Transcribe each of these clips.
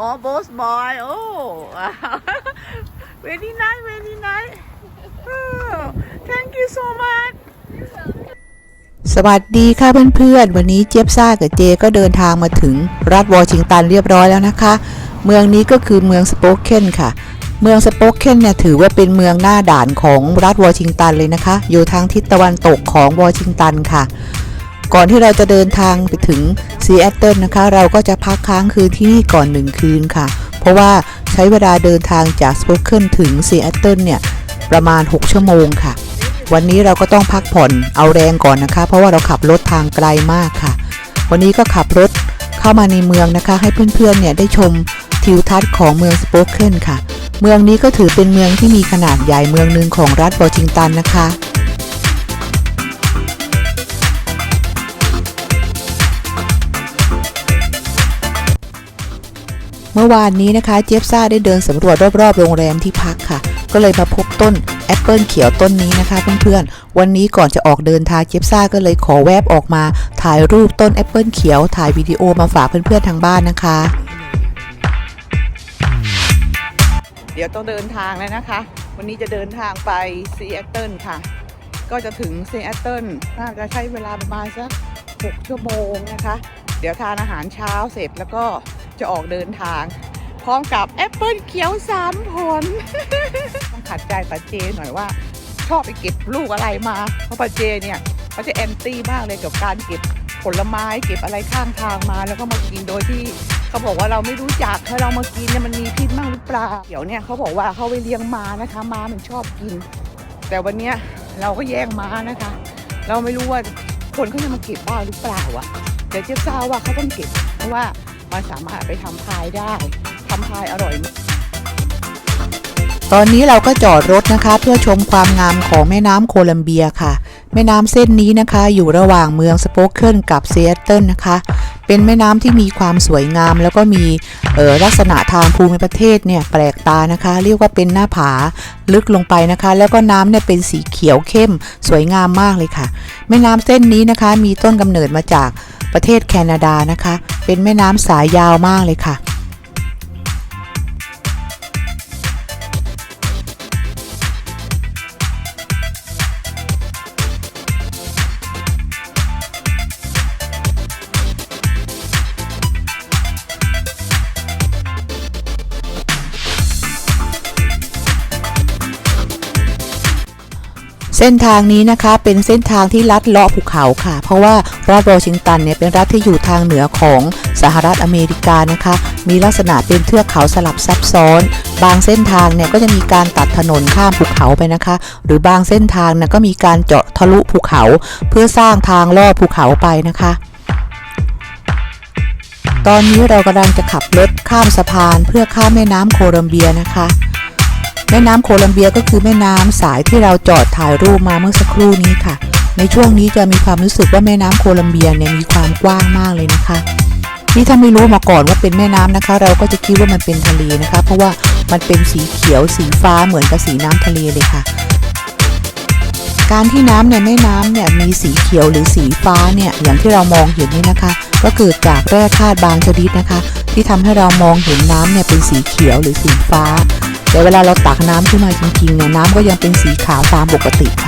อ๋อ both boy โอ้ very nice very nice oh, thank you so much สวัสดีค่ะเพื่อนๆ วันนี้เจี๊ยบซ่ากับเจก็เดินทางมาถึงรัฐวอชิงตันเรียบร้อยแล้วนะคะ เมืองนี้ก็คือเมืองสโปกเคนค่ะ เมืองสโปกเคนเนี่ยถือว่าเป็นเมืองหน้าด่านของรัฐวอชิงตันเลยนะคะ อยู่ทางทิศตะวันตกของวอชิงตันค่ะ ก่อนที่เราจะเดินทางไปถึงซีแอตเทิลนะคะ เราก็จะพักค้างคืนที่นี่ก่อนหนึ่งคืนค่ะ เพราะว่าใช้เวลาเดินทางจากสโปเกเคนถึงซีแอตเทิลเนี่ยประมาณ 6 ชั่วโมงค่ะ วันนี้เราก็ต้องพักผ่อนเอาแรงก่อนนะคะ เพราะว่าเราขับรถทางไกลมากค่ะ วันนี้ก็ขับรถเข้ามาในเมืองนะคะ ให้เพื่อนๆเนี่ยได้ชมทิวทัศน์ของเมืองสโปเกเคนค่ะ เมืองนี้ก็ถือเป็นเมืองที่มีขนาดใหญ่เมืองหนึ่งของรัฐวอชิงตันนะคะ มื่อวานนี้นะคะเจี๊ยบซ่าได้เดินสำรวจรอบๆ โรงแรมที่พักค่ะ ก็เลยมาพบต้นแอปเปิลเขียวต้นนี้นะคะเพื่อนๆ วันนี้ก่อนจะออกเดินทางเจี๊ยบซ่าก็เลยขอแวบออกมา ถ่ายรูปต้นแอปเปิลเขียวถ่ายวิดีโอมาฝากเพื่อนๆทางบ้านนะคะ เดี๋ยวต้องเดินทางแล้วนะคะ วันนี้จะเดินทางไปซีแอตเทิลค่ะ ก็จะถึงซีแอตเทิลน่าจะใช้เวลาประมาณสัก6ชั่วโมงนะคะ เดี๋ยวทานอาหารเช้าเสร็จแล้วก็ จะออกเดินทาง พร้อมกับแอปเปิลเขียวสามผล ต้องขัดใจปัจเจหน่อยว่า ชอบไปเก็บลูกอะไรมา เพราะปัจเจเนี่ยเขาจะแอนตี้มากเลยกับการเก็บผลไม้เก็บอะไรข้างทางมา แล้วก็มากินโดยที่เขาบอกว่าเราไม่รู้จักถ้าเรามากินเนี่ยมันมีพิษมากหรือเปล่าเดี๋ยวเนี่ยเขาบอกว่าเขาไปเลี้ยงม้านะคะม้ามันชอบกิน แต่วันเนี้ยเราก็แย่งม้านะคะ เราไม่รู้ว่าคนเขาจะมาเก็บบ้าหรือเปล่าอะแต่เจ๊ทราบว่าเขาต้องเก็บเพราะว่า มันสามารถไปทำพายได้ทำพายอร่อย ตอนนี้เราก็จอดรถนะคะ เพื่อชมความงามของแม่น้ำโคลัมเบียค่ะ แม่น้ำเส้นนี้นะคะ อยู่ระหว่างเมืองสโปกเคิลกับเซีแอตเทิลนะคะ เป็นแม่น้ำที่มีความสวยงาม แล้วก็มีออลักษณะทางภูมิประเทศเนี่ยแปลกตานะคะ เรียกว่าเป็นหน้าผาลึกลงไปนะคะ แล้วก็น้ำเนี่ยเป็นสีเขียวเข้ม สวยงามมากเลยค่ะ แม่น้ำเส้นนี้นะคะ มีต้นกำเนิดมาจากประเทศแคนาดานะคะ เป็นแม่น้ำสายยาวมากเลยค่ะ เส้นทางนี้นะคะเป็นเส้นทางที่ลัดเลาะภูเขาค่ะ เพราะว่ารัฐวอชิงตันเนี่ยเป็นรัฐที่อยู่ทางเหนือของสหรัฐอเมริกานะคะ มีลักษณะเป็นเทือกเขาสลับซับซ้อน บางเส้นทางเนี่ยก็จะมีการตัดถนนข้ามภูเขาไปนะคะ หรือบางเส้นทางเนี่ยก็มีการเจาะทะลุภูเขา เพื่อสร้างทางลอดภูเขาไปนะคะตอนนี้เรากำลังจะขับรถข้ามสะพานเพื่อข้ามแม่น้ำโคลัมเบียนะคะ แม่น้ำโคลัมเบียก็คือแม่น้ำสายที่เราจอดถ่ายรูปมาเมื่อสักครู่นี้ค่ะ ในช่วงนี้จะมีความรู้สึกว่าแม่น้ำโคลัมเบียเนี่ยมีความกว้างมากเลยนะคะนี่ถ้าไม่รู้มาก่อนว่าเป็นแม่น้ำนะคะ เราก็จะคิดว่ามันเป็นทะเลนะคะ เพราะว่ามันเป็นสีเขียวสีฟ้าเหมือนกับสีน้ำทะเลเลยค่ะ การที่น้ำในแม่น้ำเนี่ยมีสีเขียวหรือสีฟ้าเนี่ยอย่างที่เรามองเห็นนี่นะคะ ก็เกิดจากแร่ธาตุบางชนิดนะคะ ที่ทำให้เรามองเห็นน้ำเนี่ยเป็นสีเขียวหรือสีฟ้า แต่เวลาเราตักน้ำขึ้นมาจริงๆเนี่ยน้ำก็ยังเป็นสีขาวตามปกติค่ะ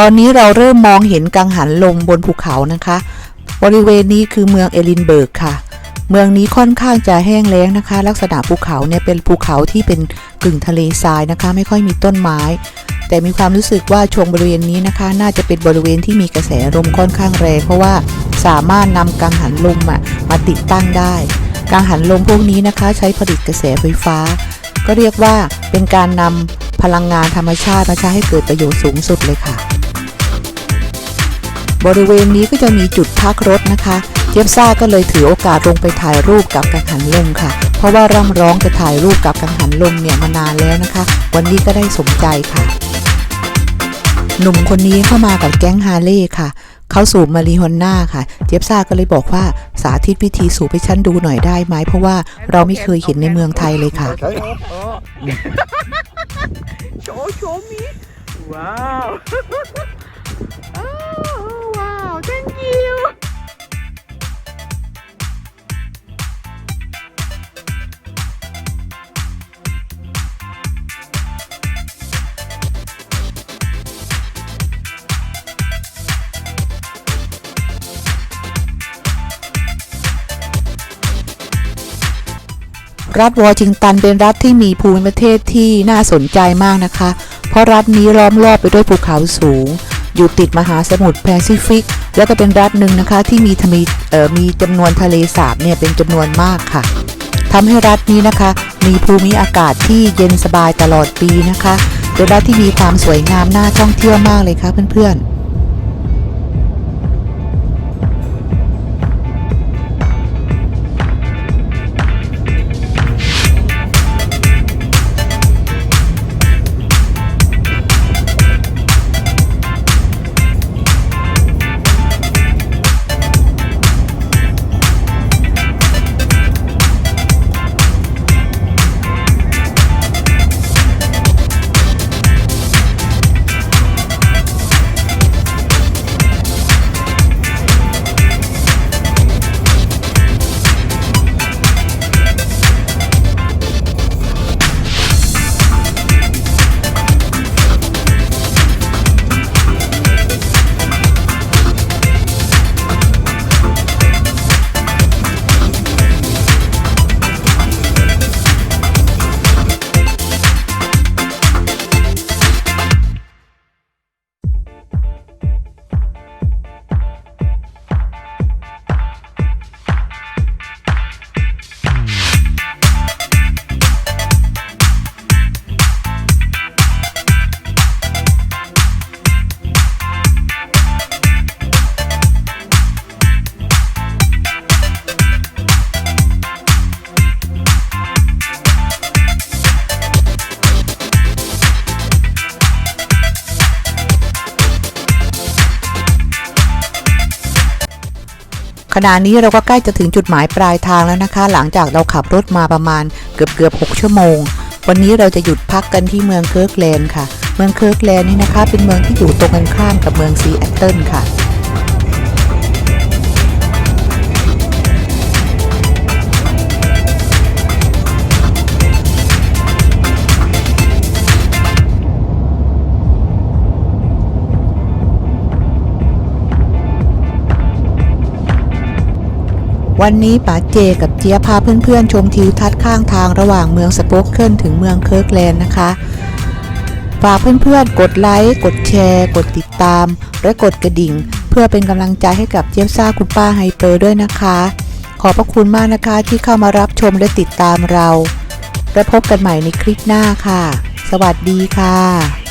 ตอนนี้เราเริ่มมองเห็นกังหันลมบนภูเขานะคะ บริเวณนี้คือเมืองเอลินเบิร์กค่ะ เมืองนี้ค่อนข้างจะแห้งแล้งนะคะ ลักษณะภูเขาเนี่ยเป็นภูเขาที่เป็นกึ่งทะเลทรายนะคะ ไม่ค่อยมีต้นไม้ แต่มีความรู้สึกว่าช่วงบริเวณนี้นะคะ น่าจะเป็นบริเวณที่มีกระแสลมค่อนข้างแรงเพราะว่าสามารถนำกังหันลมอะมาติดตั้งได้ กังหันลมพวกนี้นะคะ ใช้ผลิตกระแสไฟฟ้า ก็เรียกว่าเป็นการนำพลังงานธรรมชาติมาใช้ให้เกิดประโยชน์สูงสุดเลยค่ะ บริเวณนี้ก็จะมีจุดพักรถนะคะ เจฟซ่าก็เลยถือโอกาสลงไปถ่ายรูปกับกังหันลมค่ะ เพราะว่าร่ำร้องจะถ่ายรูปกับกังหันลมเนี่ยมานานแล้วนะคะ วันนี้ก็ได้สมใจค่ะ หนุ่มคนนี้เข้ามากับแก๊งฮาร์เลย์ค่ะเขาสูบมารีฮอนน่าค่ะ เจฟซ่าก็เลยบอกว่าสาธิตวิธีสูบให้ฉันดูหน่อยได้ไหม เพราะว่าเราไม่เคยเห็นในเมืองไทยเลยค่ะ Okay. show, show me. Wow. oh, รัฐวอชิงตันเป็นรัฐที่มีภูมิประเทศที่น่าสนใจมากนะคะ เพราะรัฐนี้ล้อมรอบไปด้วยภูเขาสูง อยู่ติดมหาสมุทรแปซิฟิก แล้วก็เป็นรัฐหนึ่งนะคะที่มีมีมีจำนวนทะเลสาบเนี่ยเป็นจำนวนมากค่ะทำให้รัฐนี้นะคะ มีภูมิอากาศที่เย็นสบายตลอดปีนะคะเป็นรัฐที่มีความสวยงามน่าท่องเที่ยวมากเลยค่ะเพื่อนๆ ขณะนี้เราก็ใกล้จะถึงจุดหมายปลายทางแล้วนะคะ หลังจากเราขับรถมาประมาณเกือบเกือบ6ชั่วโมง วันนี้เราจะหยุดพักกันที่เมืองเคิร์กแลนด์ค่ะ เมืองเคิร์กแลนด์นี่นะคะ เป็นเมืองที่อยู่ตรงกันข้ามกับเมืองซีแอตเทิลค่ะ วันนี้ป๋าเจกับเจี๊ยบพาเพื่อนๆ ชมทิวทัศน์ข้างทางระหว่างเมืองสโป๊กเคิลถึงเมืองเคิร์กแลนด์นะคะ ฝากเพื่อนๆ กดไลค์ กดแชร์ กดติดตาม และกดกระดิ่ง เพื่อเป็นกำลังใจให้กับเจี๊ยบซ่าคุณป้าไฮเปอร์ด้วยนะคะ ขอบพระคุณมากนะคะที่เข้ามารับชมและติดตามเรา และพบกันใหม่ในคลิปหน้าค่ะ สวัสดีค่ะ